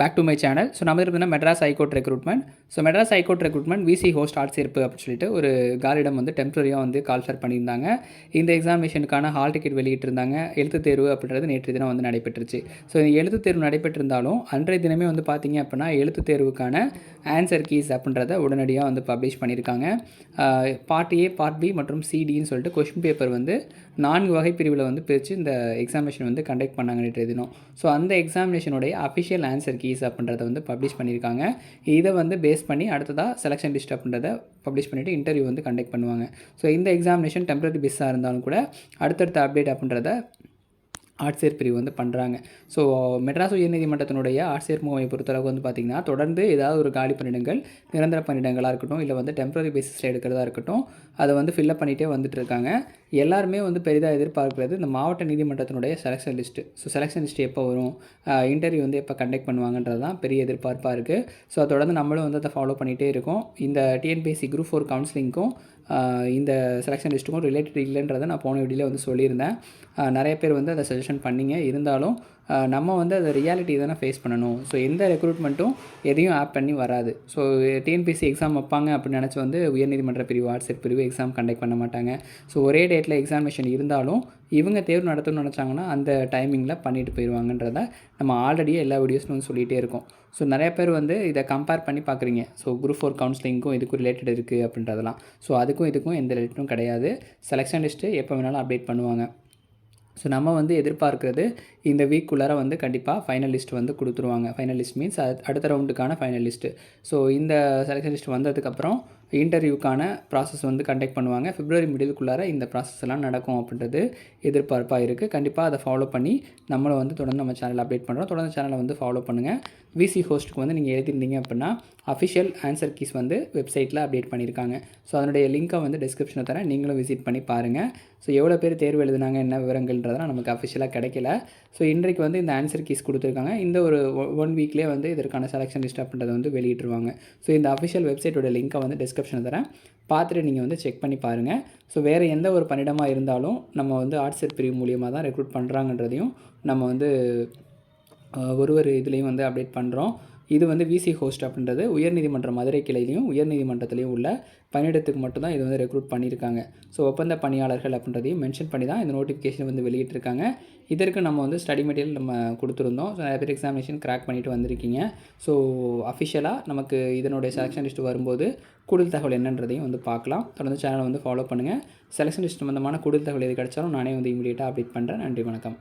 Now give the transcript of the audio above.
Back to my channel so நம்ம இருக்குதுன்னா Madras high court recruitment so Madras high court recruitment விசி ஹோஸ்ட் ஆர்ட்ஸ் இருப்பு அப்படின்னு சொல்லிட்டு ஒரு காலிடம் வந்து டெம்பரரியாக வந்து கால்ஃபர் பண்ணியிருந்தாங்க. இந்த எக்ஸாமினேஷனுக்கான ஹால் டிக்கெட் வெளியிட்டிருந்தாங்க. எழுத்து தேர்வு அப்படின்றது நேற்று தினம் வந்து நடைபெற்றுச்சு. ஸோ இந்த எழுத்து தேர்வு நடைபெற்றிருந்தாலும் அன்றைய தினமே வந்து பார்த்தீங்க அப்படின்னா எழுத்து தேர்வுக்கான ஆன்சர் கீஸ் அப்படின்றத உடனடியாக வந்து பப்ளிஷ் பண்ணியிருக்காங்க. பார்ட் ஏ பார்ட் பி மற்றும் சிடின்னு சொல்லிட்டு கொஷின் பேப்பர் வந்து நான்கு வகை பிரிவில் வந்து பிரித்து இந்த எக்ஸாமினேஷன் வந்து கண்டக்ட் பண்ணாங்க நேற்று தினம். ஸோ அந்த எக்ஸாமினேஷனுடைய அஃபிஷியல் ஆன்சர் கீஸ் அப்படின்றத வந்து பப்ளிஷ் பண்ணியிருக்காங்க. இதை வந்து பேஸ் பண்ணி அடுத்ததாக செலெக்ஷன் லிஸ்ட் அப்படின்றத பப்ளிஷ் பண்ணிவிட்டு இன்டர்வியூ வந்து கண்டக்ட் பண்ணுவாங்க. ஸோ இந்த எக்ஸாமினேஷன் டெம்பரரி பிஸ்ஸாக இருந்தாலும் கூட அடுத்தடுத்த அப்டேட் அப்படின்றத ஆட்சியர் பிரிவு வந்து பண்ணுறாங்க ஸோ மெட்ராஸ் உயர்நீதிமன்றத்தினுடைய ஆட்சியர் முகமை பொறுத்தளவுக்கு வந்து பார்த்திங்கன்னா தொடர்ந்து ஏதாவது ஒரு காலி பணியிடங்கள் நிரந்தர பணியிடங்களாக இருக்கட்டும் இல்லை வந்து டெம்பரரி பேசிஸில் எடுக்கிறதா இருக்கட்டும் அதை வந்து ஃபில்லப் பண்ணிகிட்டே வந்துட்டு இருக்காங்க. எல்லாருமே வந்து பெரிதாக எதிர்பார்க்கிறது இந்த மாவட்ட நீதிமன்றத்தினுடைய selection list so selection list எப்போ வரும்? இன்டர்வியூ வந்து எப்போ கண்டக்ட் பண்ணுவாங்கன்றது தான் பெரிய எதிர்பார்ப்பாக இருக்குது ஸோ தொடர்ந்து நம்மளும் வந்து அதை ஃபாலோ பண்ணிகிட்டே இருக்கோம். இந்த டிஎன்பிஎஸ்சி குரூப் ஃபோர் கவுன்சிலிங்க்கும் இந்த செலெக்ஷன் லிஸ்ட்டுக்கும் ரிலேட்டட் இல்லைன்றதை நான் போன வீடியோவில் வந்து சொல்லியிருந்தேன். நிறைய பேர் வந்து அதை சஜஷன் பண்ணிங்க. இருந்தாலும் நம்ம வந்து அதை ரியாலிட்டி தானே ஃபேஸ் பண்ணணும். ஸோ எந்த ரெக்ரூட்மெண்ட்டும் எதையும் ஆப் பண்ணி வராது. ஸோ டிஎன்பிஎஸ்சி எக்ஸாம் வைப்பாங்க அப்படின்னு நினச்சி வந்து உயர்நீதிமன்ற பிரிவு வாட்ஸ்அப் பிரிவு எக்ஸாம் கண்டக்ட் பண்ண மாட்டாங்க. ஸோ ஒரே டேட்டில் எக்ஸாமினேஷன் இருந்தாலும் இவங்க தேர்வு நடத்தணும்னு நினச்சாங்கன்னா அந்த டைமிங்கில் பண்ணிட்டு போயிடுவாங்கன்றத நம்ம ஆல்ரெடியே எல்லா வீடியோஸும் வந்து சொல்லிகிட்டே இருக்கோம். ஸோ நிறைய பேர் வந்து இதை கம்பேர் பண்ணி பார்க்குறீங்க. ஸோ குரூப் ஃபோர் கவுன்சிலிங்க்கும் இதுக்கும் ரிலேட்டட் இருக்குது அப்படின்றதெல்லாம். ஸோ அதுக்கும் இதுக்கும் எந்த ரிலேட்டடும் கிடையாது. செலெக்ஷன் லிஸ்ட்டு எப்போ வேணாலும் அப்டேட் பண்ணுவாங்க. ஸோ நம்ம வந்து எதிர்பார்க்குறது இந்த வீக்குள்ளார வந்து கண்டிப்பாக ஃபைனல் லிஸ்ட் வந்து கொடுத்துருவாங்க. ஃபைனல் லிஸ்ட் மீன்ஸ் அடுத்த ரவுண்டுக்கான ஃபைனல் லிஸ்ட்டு ஸோ இந்த செலெக்ஷன் லிஸ்ட் வந்ததுக்கப்புறம் இன்டர்வியூக்கான ப்ராசஸ் வந்து கண்டக்ட் பண்ணுவாங்க. ஃபிப்ரவரி மிடிலுக்குள்ளார இந்த ப்ராசஸ் எல்லாம் நடக்கும் அப்படின்றது எதிர்பார்ப்பாக இருக்குது கண்டிப்பாக அதை ஃபாலோ பண்ணி நம்மளும் வந்து தொடர்ந்து நம்ம சேனல் அப்டேட் பண்ணுறோம் தொடர்ந்து சேனலை வந்து ஃபாலோ பண்ணுங்கள் விசி ஹோஸ்ட்டுக்கு வந்து நீங்கள் எழுதிருந்தீங்க அப்படின்னா அஃபிஷியல் ஆன்சர் கீஸ் வந்து வெப்சைட்டில் அப்டேட் பண்ணியிருக்காங்க. ஸோ அதனுடைய லிங்க்கை வந்து டிஸ்கிரிப்ஷனில் தரேன். நீங்களும் விசிட் பண்ணி பாருங்கள் ஸோ எவ்வளோ பேர் தேர்வு எழுதுனாங்க என்ன விவரங்கள்ன்றதெல்லாம் நமக்கு அஃபிஷியலாக கிடைக்கல. ஸோ இன்றைக்கு வந்து இந்த ஆன்சர் கீஸ் கொடுத்துருக்காங்க. இந்த ஒரு ஒன் வீக்லேயே வந்து இதற்கான செலெக்ஷன் லிஸ்ட் அப்படின்றத வந்து வெளியிட்டுருவாங்க. ஸோ இந்த அஃபிஷியல் வெப்சைட்டோட லிங்க்கை வந்து டிஸ்கிரிப்ஷனில் தரேன். பார்த்துட்டு நீங்கள் வந்து செக் பண்ணி பாருங்கள் ஸோ வேறு எந்த ஒரு பணியிடமாக இருந்தாலும் நம்ம வந்து ஆர்ட்ஸர் பிரிவு மூலியமாக தான் ரெக்ரூட் பண்ணுறாங்கன்றதையும் நம்ம வந்து ஒரு ஒரு இதுலேயும் வந்து அப்டேட் பண்ணுறோம் இது வந்து விசி ஹோஸ்ட் அப்படின்றது உயர்நீதிமன்ற மதுரை கிளையிலையும் உயர்நீதிமன்றத்திலையும் உள்ள பணியிடத்துக்கு மட்டும்தான் இது வந்து ரெக்ரூட் பண்ணியிருக்காங்க. ஸோ ஒப்பந்த பணியாளர்கள் அப்படின்றதையும் மென்ஷன் பண்ணி தான் இந்த நோட்டிஃபிகேஷன் வந்து வெளியிட்டிருக்காங்க. இதற்கு நம்ம வந்து ஸ்டடி மெட்டீரியல் நம்ம கொடுத்துருந்தோம். ஸோ நிறைய பேர் எக்ஸாமினேஷன் கிராக் பண்ணிட்டு வந்திருக்கீங்க. ஸோ அஃபிஷியலாக நமக்கு இதனுடைய செலெக்ஷன் லிஸ்ட் வரும்போது கூடுதல் தகவல் என்னன்றதையும் வந்து பார்க்கலாம். தொடர்ந்து சேனலை வந்து ஃபாலோ பண்ணுங்கள் செலெக்ஷன் லிஸ்ட் சம்மந்தமான கூடுதல் தகவல் எது கிடைச்சாலும் நானே வந்து இமீடியட்டாக அப்டேட் பண்ணுறேன் நன்றி வணக்கம்.